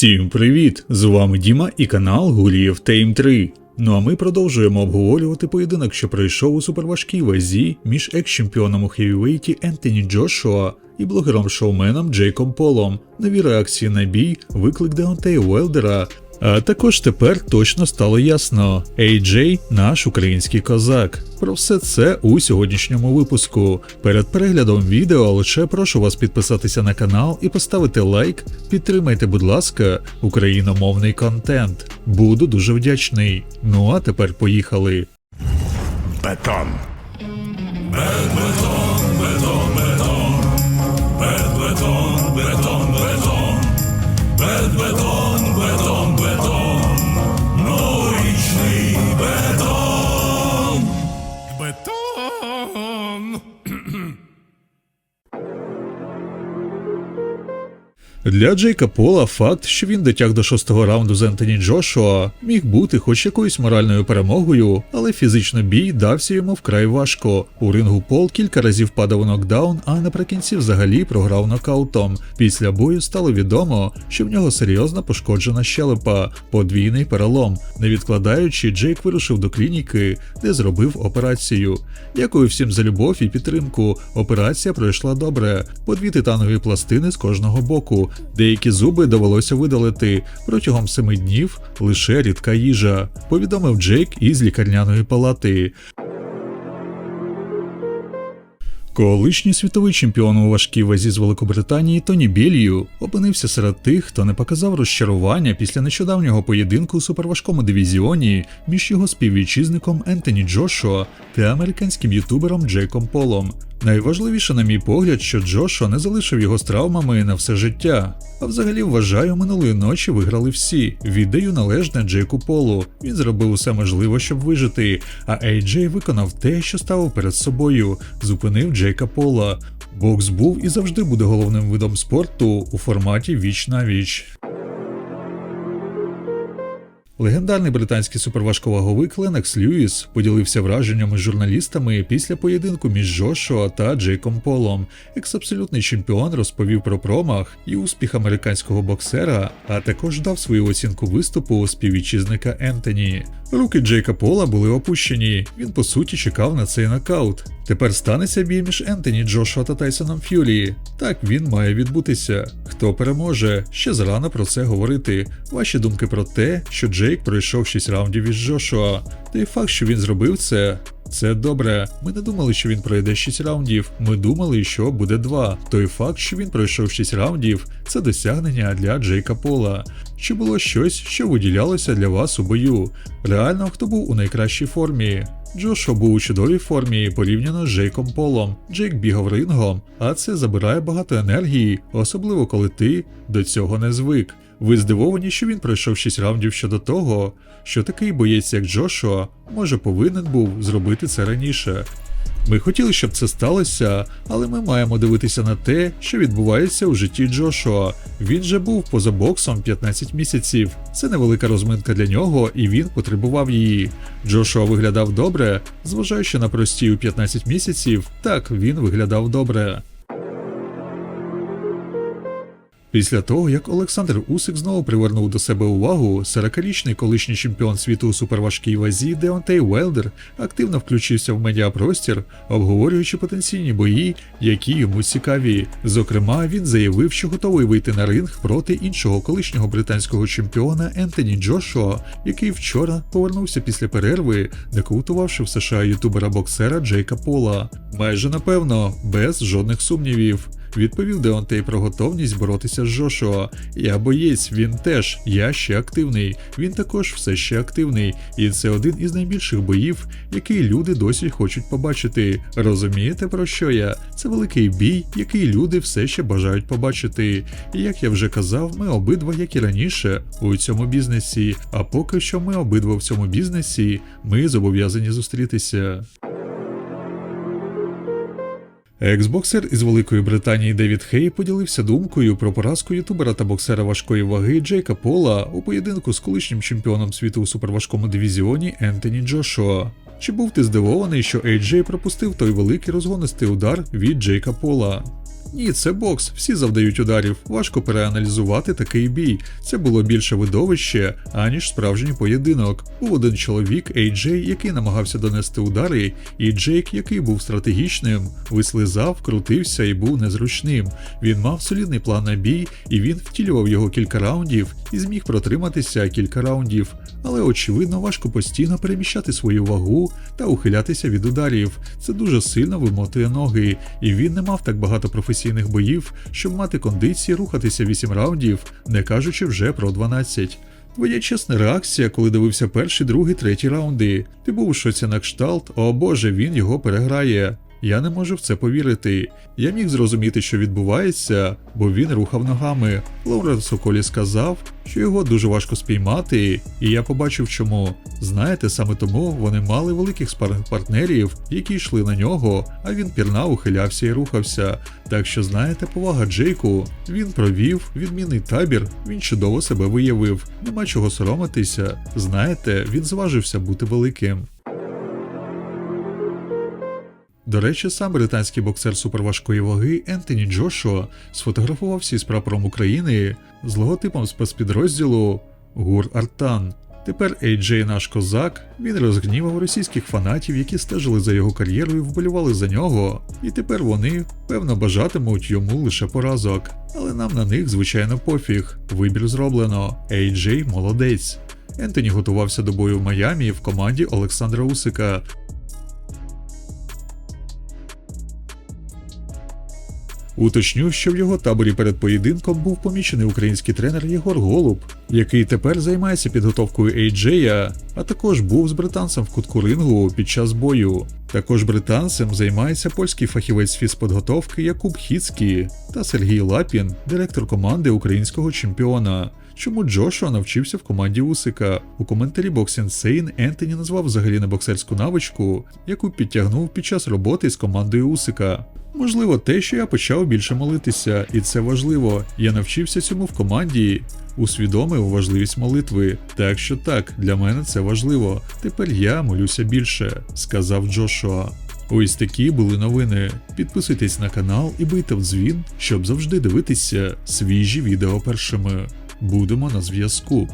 Всім привіт! З вами Діма і канал Гулієв Тейм 3. Ну а ми продовжуємо обговорювати поєдинок, що пройшов у суперважкій вазі між екс-чемпіоном у хевівейті Ентоні Джошуа і блогером-шоуменом Джейком Полом. Нові реакції на бій, виклик Деонтея Уелдера. А також тепер точно стало ясно: AJ – наш український козак. Про все це у сьогоднішньому випуску. Перед переглядом відео лише прошу вас підписатися на канал і поставити лайк. Підтримайте, будь ласка, україномовний контент. Буду дуже вдячний. Ну а тепер поїхали. Бетон. Бетон. Для Джейка Пола факт, що він дотяг до шостого раунду з Ентоні Джошуа, міг бути хоч якоюсь моральною перемогою, але фізично бій дався йому вкрай важко. У рингу Пол кілька разів падав у нокдаун, а наприкінці взагалі програв нокаутом. Після бою стало відомо, що в нього серйозно пошкоджена щелепа, подвійний перелом. Не відкладаючи, Джейк вирушив до клініки, де зробив операцію. Дякую всім за любов і підтримку. Операція пройшла добре. По дві титанові пластини з кожного боку. Деякі зуби довелося видалити протягом семи днів лише рідка їжа, повідомив Джейк із лікарняної палати. Колишній світовий чемпіон у важкій вазі з Великобританії Тоні Білью опинився серед тих, хто не показав розчарування після нещодавнього поєдинку у суперважкому дивізіоні між його співвітчизником Ентоні Джошуа та американським ютубером Джейком Полом. Найважливіше, на мій погляд, що Джошуа не залишив його з травмами на все життя. А взагалі вважаю, минулої ночі виграли всі. Віддаю належне Джейку Полу. Він зробив усе можливе, щоб вижити. А AJ виконав те, що ставив перед собою, зупинив Джейка Пола. Бокс був і завжди буде головним видом спорту у форматі віч на віч. Легендарний британський суперважковаговик Ленекс Льюіс поділився враженнями з журналістами після поєдинку між Джошуа та Джейком Полом. Екс-абсолютний чемпіон розповів про промах і успіх американського боксера, а також дав свою оцінку виступу співвітчизника Ентоні. Руки Джейка Пола були опущені. Він по суті чекав на цей нокаут. Тепер станеться бій між Ентоні Джошуа та Тайсоном Ф'юрі. Так він має відбутися. Хто переможе? Ще зарано про це говорити. Ваші думки про те, що Джейк пройшов 6 раундів із Джошуа. Той факт, що він зробив це. Це добре. Ми не думали, що він пройде 6 раундів. Ми думали, що буде 2. Той факт, що він пройшов 6 раундів, це досягнення для Джейка Пола. Чи було щось, що виділялося для вас у бою? Реально, хто був у найкращій формі? Джошуа був у чудовій формі порівняно з Джейком Полом. Джейк бігав рингом, а це забирає багато енергії, особливо коли ти до цього не звик. Ви здивовані, що він пройшов 6 раундів щодо того, що такий боєць, як Джошуа, може повинен був зробити це раніше. Ми хотіли, щоб це сталося, але ми маємо дивитися на те, що відбувається у житті Джошуа. Він же був поза боксом 15 місяців. Це невелика розминка для нього, і він потребував її. Джошуа виглядав добре, зважаючи на прості у 15 місяців, так він виглядав добре. Після того, як Олександр Усик знову привернув до себе увагу, 40-річний колишній чемпіон світу у суперважкій вазі Деонтей Уелдер активно включився в медіапростір, обговорюючи потенційні бої, які йому цікаві. Зокрема, він заявив, що готовий вийти на ринг проти іншого колишнього британського чемпіона Ентоні Джошуа, який вчора повернувся після перерви, нокаутувавши в США ютубера-боксера Джейка Пола. Майже напевно, без жодних сумнівів. Відповів Деонтей про готовність боротися з Джошуа. Я боєць, він теж, я ще активний. Він також все ще активний, і це один із найбільших боїв, який люди досі хочуть побачити. Розумієте про що я? Це великий бій, який люди все ще бажають побачити. І як я вже казав, ми обидва, як і раніше, у цьому бізнесі. А поки що ми обидва в цьому бізнесі, ми зобов'язані зустрітися. Ексбоксер із Великої Британії Девід Хей поділився думкою про поразку ютубера та боксера важкої ваги Джейка Пола у поєдинку з колишнім чемпіоном світу у суперважкому дивізіоні Ентоні Джошуа. Чи був ти здивований, що Ейджей пропустив той великий розгонистий удар від Джейка Пола? Ні, це бокс, всі завдають ударів. Важко переаналізувати такий бій. Це було більше видовище, аніж справжній поєдинок. Був один чоловік, AJ, який намагався донести удари, і Джейк, який був стратегічним, вислизав, крутився і був незручним. Він мав солідний план на бій, і він втілював його кілька раундів і зміг протриматися кілька раундів. Але очевидно важко постійно переміщати свою вагу та ухилятися від ударів. Це дуже сильно вимотує ноги, і він не мав так багато професійних боїв, щоб мати кондиції рухатися 8 раундів, не кажучи вже про 12. Твоя чесна реакція, коли дивився перший, другий, третій раунди. Ти був у шоці на кшталт, о боже, він його переграє. Я не можу в це повірити. Я міг зрозуміти, що відбувається, бо він рухав ногами. Лоуренс Соколі сказав, що його дуже важко спіймати, і я побачив чому. Знаєте, саме тому вони мали великих партнерів, які йшли на нього, а він пірнав, ухилявся і рухався. Так що знаєте, повага Джейку. Він провів відмінний табір, він чудово себе виявив. Нема чого соромитися. Знаєте, він зважився бути великим. До речі, сам британський боксер суперважкої ваги Ентоні Джошуа сфотографувався із прапором України з логотипом спецпідрозділу ГУР Артан. Тепер AJ наш козак, він розгнівав російських фанатів, які стежили за його кар'єрою, вболівали за нього, і тепер вони, певно, бажатимуть йому лише поразок. Але нам на них, звичайно, пофіг. Вибір зроблено. AJ молодець. Ентоні готувався до бою в Майамі в команді Олександра Усика. Уточню, що в його таборі перед поєдинком був помічений український тренер Єгор Голуб, який тепер займається підготовкою Ейджея, а також був з британцем в кутку рингу під час бою. Також британцем займається польський фахівець фізподготовки Якуб Хіцький та Сергій Лапін, директор команди українського чемпіона. Чому Джошуа навчився в команді Усика? У коментарі Insane Ентоні назвав взагалі не боксерську навичку, яку підтягнув під час роботи з командою Усика. Можливо, те, що я почав більше молитися, і це важливо. Я навчився цьому в команді, усвідомив важливість молитви. Так що так, для мене це важливо. Тепер я молюся більше, сказав Джошуа. Ось такі були новини. Підписуйтесь на канал і бийте в дзвін, щоб завжди дивитися свіжі відео першими. Будемо на зв'язку.